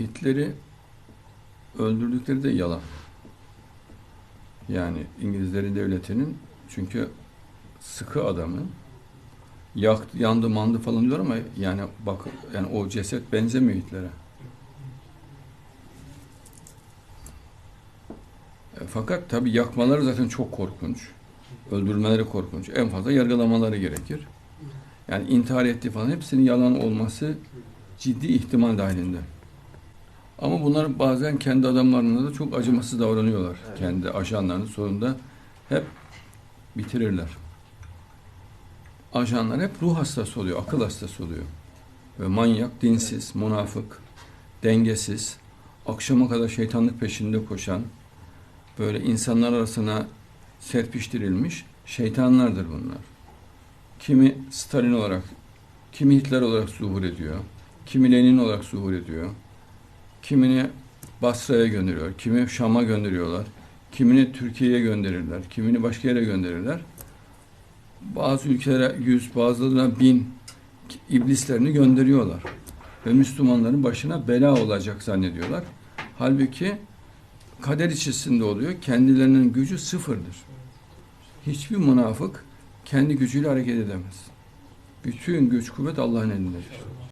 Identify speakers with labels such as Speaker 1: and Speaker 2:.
Speaker 1: Hitler'i öldürdükleri de yalan. Yani İngilizlerin devletinin çünkü sıkı adamı yaktı, yandı, mandı falan diyor ama yani bak yani o ceset benzemiyor Hitler'e. E, Fakat tabii yakmaları zaten çok korkunç. Öldürmeleri korkunç. En fazla yargılamaları gerekir. Yani intihar ettiği falan hepsinin yalan olması ciddi ihtimal dahilinde. Ama bunlar bazen kendi adamlarına da çok acımasız davranıyorlar.
Speaker 2: Evet.
Speaker 1: Kendi ajanlarının sonunda hep bitirirler. Ajanlar hep ruh hastası oluyor, akıl hastası oluyor. Ve manyak, dinsiz, münafık, dengesiz, akşama kadar şeytanlık peşinde koşan, böyle insanlar arasına serpiştirilmiş şeytanlardır bunlar. Kimi Stalin olarak, kimi Hitler olarak zuhur ediyor, kimi Lenin olarak zuhur ediyor, kimini Basra'ya gönderiyor, kimi Şam'a gönderiyorlar, kimini Türkiye'ye gönderirler, kimini başka yere gönderirler. Bazı ülkelere yüz, bazılarına bin iblislerini gönderiyorlar. Ve Müslümanların başına bela olacak zannediyorlar. Halbuki kader içerisinde oluyor. Kendilerinin gücü sıfırdır. Hiçbir münafık kendi gücüyle hareket edemez. Bütün güç kuvvet Allah'ın elindedir.